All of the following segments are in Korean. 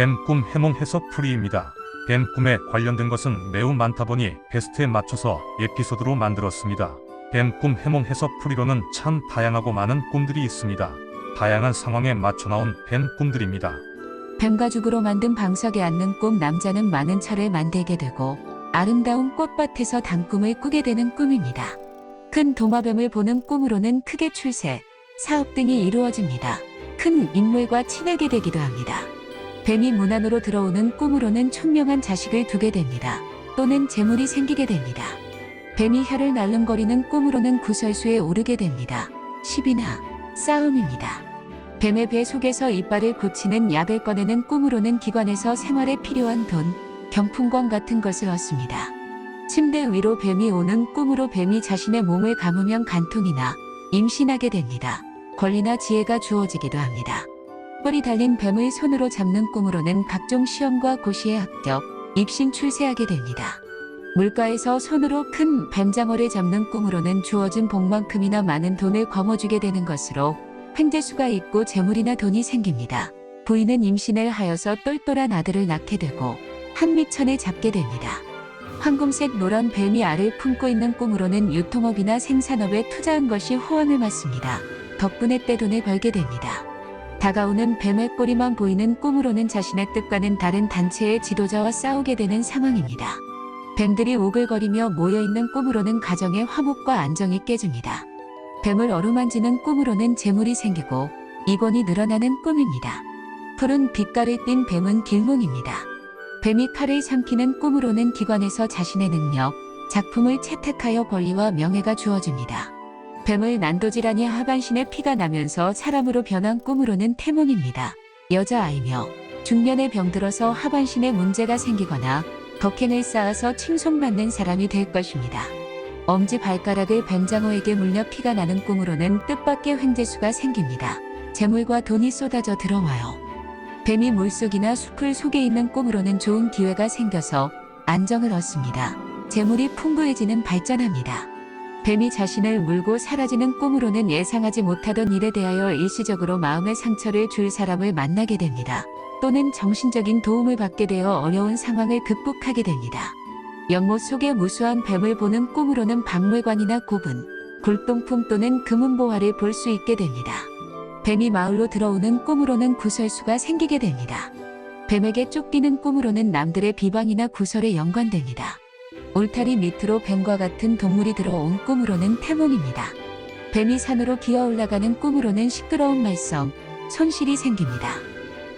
뱀꿈 해몽 해석 풀이입니다. 뱀 꿈에 관련된 것은 매우 많다 보니 베스트에 맞춰서 에피소드로 만들었습니다. 뱀꿈 해몽 해석 풀이로는 참 다양하고 많은 꿈들이 있습니다. 다양한 상황에 맞춰 나온 뱀 꿈들입니다. 뱀가죽으로 만든 방석에 앉는 꿈 남자는 많은 철을 만들게 되고 아름다운 꽃밭에서 단꿈을 꾸게 되는 꿈입니다. 큰 도마뱀을 보는 꿈으로는 크게 출세, 사업 등이 이루어집니다. 큰 인물과 친하게 되기도 합니다. 뱀이 문 안으로 들어오는 꿈으로는 총명한 자식을 두게 됩니다. 또는 재물이 생기게 됩니다. 뱀이 혀를 날름거리는 꿈으로는 구설수에 오르게 됩니다. 시비나 싸움입니다. 뱀의 배 속에서 이빨을 고치는 약을 꺼내는 꿈으로는 기관에서 생활에 필요한 돈, 경품권 같은 것을 얻습니다. 침대 위로 뱀이 오는 꿈으로 뱀이 자신의 몸을 감으면 간통이나 임신하게 됩니다. 권리나 지혜가 주어지기도 합니다. 뿔이 달린 뱀을 손으로 잡는 꿈으로는 각종 시험과 고시에 합격, 입신 출세하게 됩니다. 물가에서 손으로 큰 뱀장어를 잡는 꿈으로는 주어진 복만큼이나 많은 돈을 거머쥐게 되는 것으로 횡재수가 있고 재물이나 돈이 생깁니다. 부인은 임신을 하여서 똘똘한 아들을 낳게 되고 한미천을 잡게 됩니다. 황금색 노란 뱀이 알을 품고 있는 꿈으로는 유통업이나 생산업에 투자한 것이 호황을 맞습니다. 덕분에 떼돈을 벌게 됩니다. 다가오는 뱀의 꼬리만 보이는 꿈으로는 자신의 뜻과는 다른 단체의 지도자와 싸우게 되는 상황입니다. 뱀들이 오글거리며 모여있는 꿈으로는 가정의 화목과 안정이 깨집니다. 뱀을 어루만지는 꿈으로는 재물이 생기고 이권이 늘어나는 꿈입니다. 푸른 빛깔을 띤 뱀은 길몽입니다. 뱀이 칼을 삼키는 꿈으로는 기관에서 자신의 능력, 작품을 채택하여 권리와 명예가 주어집니다. 뱀을 난도질하니 하반신에 피가 나면서 사람으로 변한 꿈으로는 태몽입니다. 여자아이며 중년에 병들어서 하반신에 문제가 생기거나 덕행을 쌓아서 칭송받는 사람이 될 것입니다. 엄지 발가락을 뱀장어에게 물려 피가 나는 꿈으로는 뜻밖의 횡재수가 생깁니다. 재물과 돈이 쏟아져 들어와요. 뱀이 물속이나 숲을 속에 있는 꿈으로는 좋은 기회가 생겨서 안정을 얻습니다. 재물이 풍부해지는 발전합니다. 뱀이 자신을 물고 사라지는 꿈으로는 예상하지 못하던 일에 대하여 일시적으로 마음의 상처를 줄 사람을 만나게 됩니다. 또는 정신적인 도움을 받게 되어 어려운 상황을 극복하게 됩니다. 연못 속에 무수한 뱀을 보는 꿈으로는 박물관이나 고분, 골동품 또는 금은보화를 볼 수 있게 됩니다. 뱀이 마을로 들어오는 꿈으로는 구설수가 생기게 됩니다. 뱀에게 쫓기는 꿈으로는 남들의 비방이나 구설에 연관됩니다. 울타리 밑으로 뱀과 같은 동물이 들어온 꿈으로는 태몽입니다. 뱀이 산으로 기어 올라가는 꿈으로는 시끄러운 말썽, 손실이 생깁니다.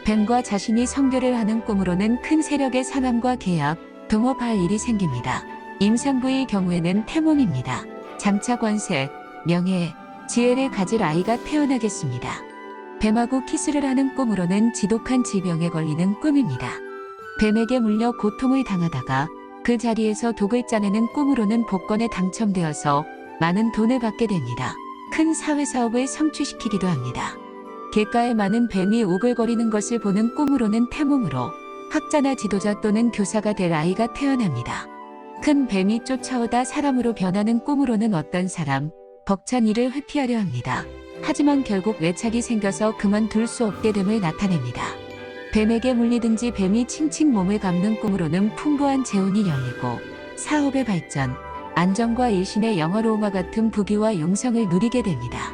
뱀과 자신이 성교를 하는 꿈으로는 큰 세력의 사람과 계약, 동업할 일이 생깁니다. 임산부의 경우에는 태몽입니다. 장차 권세, 명예, 지혜를 가질 아이가 태어나겠습니다. 뱀하고 키스를 하는 꿈으로는 지독한 질병에 걸리는 꿈입니다. 뱀에게 물려 고통을 당하다가 그 자리에서 독을 짜내는 꿈으로는 복권에 당첨되어서 많은 돈을 받게 됩니다. 큰 사회사업을 성취시키기도 합니다. 객가에 많은 뱀이 오글거리는 것을 보는 꿈으로는 태몽으로 학자나 지도자 또는 교사가 될 아이가 태어납니다. 큰 뱀이 쫓아오다 사람으로 변하는 꿈으로는 어떤 사람, 벅찬 일을 회피하려 합니다. 하지만 결국 외착이 생겨서 그만둘 수 없게 됨을 나타냅니다. 뱀에게 물리든지 뱀이 칭칭 몸을 감는 꿈으로는 풍부한 재운이 열리고 사업의 발전, 안정과 일신의 영화로움과 같은 부귀와 용성을 누리게 됩니다.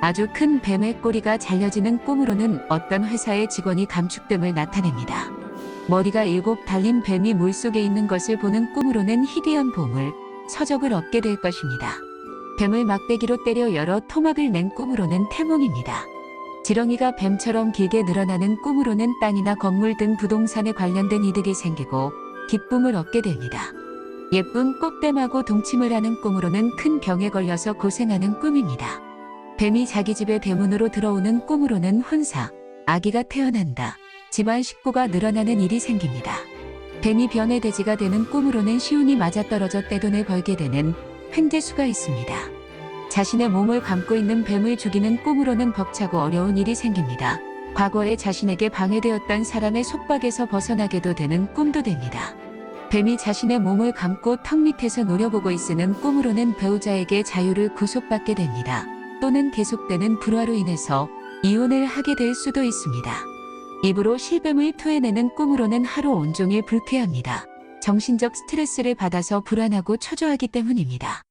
아주 큰 뱀의 꼬리가 잘려지는 꿈으로는 어떤 회사의 직원이 감축됨을 나타냅니다. 머리가 일곱 달린 뱀이 물속에 있는 것을 보는 꿈으로는 희귀한 보물, 서적을 얻게 될 것입니다. 뱀을 막대기로 때려 열어 토막을 낸 꿈으로는 태몽입니다. 지렁이가 뱀처럼 길게 늘어나는 꿈으로는 땅이나 건물 등 부동산에 관련된 이득이 생기고 기쁨을 얻게 됩니다. 예쁜 꽃뱀하고 동침을 하는 꿈으로는 큰 병에 걸려서 고생하는 꿈입니다. 뱀이 자기 집의 대문으로 들어오는 꿈으로는 혼사, 아기가 태어난다. 집안 식구가 늘어나는 일이 생깁니다. 뱀이 변의 돼지가 되는 꿈으로는 시운이 맞아떨어져 떼돈을 벌게 되는 횡재수가 있습니다. 자신의 몸을 감고 있는 뱀을 죽이는 꿈으로는 벅차고 어려운 일이 생깁니다. 과거에 자신에게 방해되었던 사람의 속박에서 벗어나게도 되는 꿈도 됩니다. 뱀이 자신의 몸을 감고 턱 밑에서 노려보고 있으는 꿈으로는 배우자에게 자유를 구속받게 됩니다. 또는 계속되는 불화로 인해서 이혼을 하게 될 수도 있습니다. 입으로 실뱀을 토해내는 꿈으로는 하루 온종일 불쾌합니다. 정신적 스트레스를 받아서 불안하고 초조하기 때문입니다.